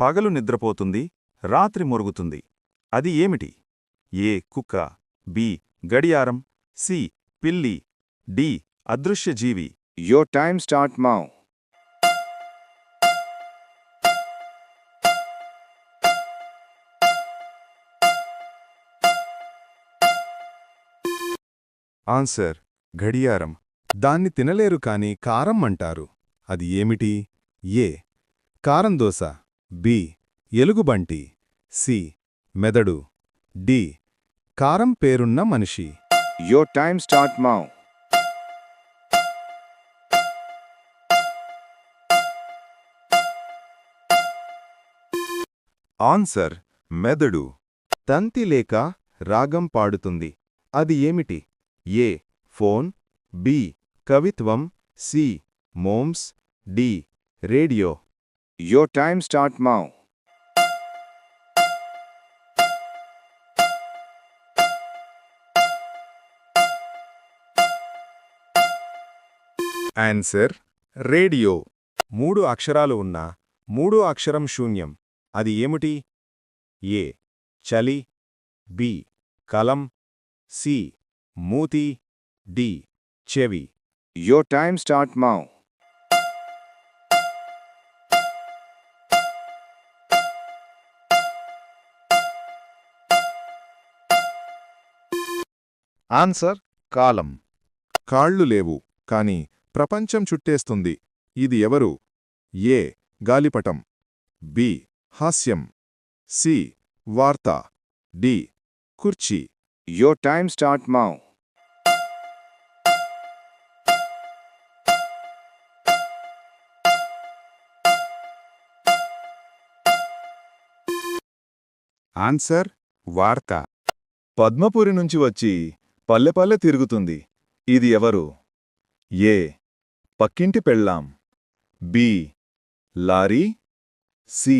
పగలు నిద్రపోతుంది రాత్రి మొరుగుతుంది. అది ఏమిటి? ఏ. కుక్క. బి. గడియారం. సి. పిల్లి. డి. అదృశ్యజీవి. Your time start now. Answer ఘడియారం దాన్ని తినలేరు కాని కారం అంటారు. అది ఏమిటి? ఏ. కారం దోస బి. ఎలుగుబంటి. సి. మెదడు. డి. కారం పేరున్న మనిషి. Your time start now. Answer మెదడు. తంతి లేక రాగం పాడుతుంది. అది ఏమిటి? ఏ. ఫోన్. బి. కవిత్వం. C. Moms. D. Radio. Your time start now. Answer radio మూడు అక్షరాలు ఉన్న మూడో అక్షరం శూన్యం. అది ఏమిటి? ఏ చలి. బి కలం. సి మూతి. డి చెవి. Your time start now. Answer కాలం. కాళ్ళు లేవు కాని ప్రపంచం చుట్టేస్తుంది. ఇది ఎవరు? ఏ. గాలిపటం. బి. హాస్యం. సి. వార్త. డి. కుర్చీ. Your time start now. Answer వార్త. పద్మపురి నుంచి వచ్చి పల్లెపల్లె తిరుగుతుంది. ఇది ఎవరు? ఏ. పక్కింటి పెళ్ళాం. బి. లారీ. సి.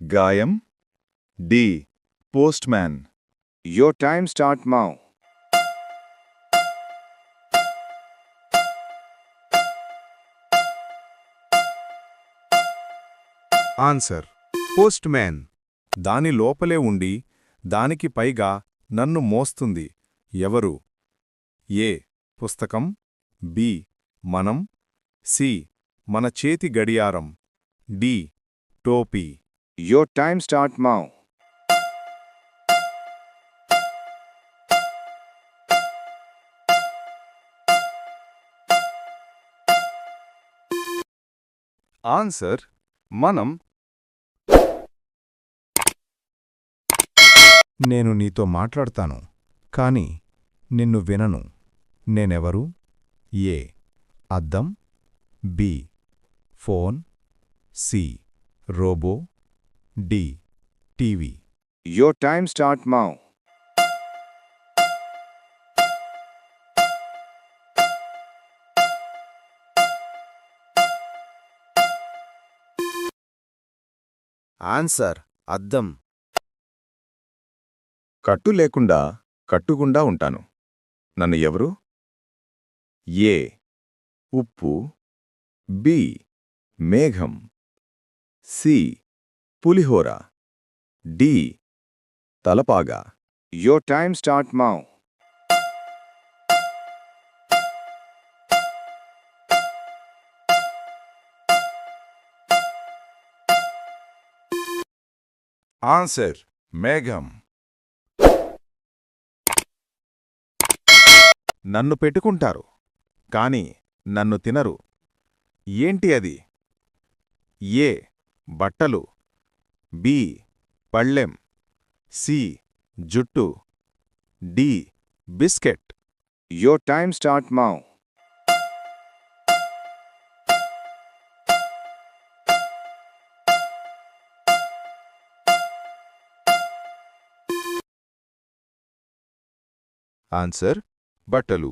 గాయం. D. Postman. Your time start now. Answer postman దాని లోపలే ఉండి దానికి పైగా నన్ను మోస్తుంది. ఎవరు? ఏ. పుస్తకం. బి. మనం. సి. మన చేతి గడియారం. డి. టోపీ. Your time start now. Answer మనం నేను నీతో మాట్లాడతాను. కాని నిన్ను వినను. నేనెవరు? ఏ. అద్దం. B. Phone. C. Robo. D. TV. Your time start now. Answer అద్దం. కట్టు లేకుండా కట్టుకుండా ఉంటాను. నన్ను ఎవరు? ఏ. ఉప్పు. బి. మేఘం. సి. పులిహోర. డి. తలపాగా. Your time start now. Answer మేఘం నన్ను పెట్టుకుంటారు. కాని నన్ను తినరు. ఏంటి అది? ఏ బట్టలు? బి పళ్ళెం. సి జుట్టు. D biscuit. Your time start now answer బట్టలు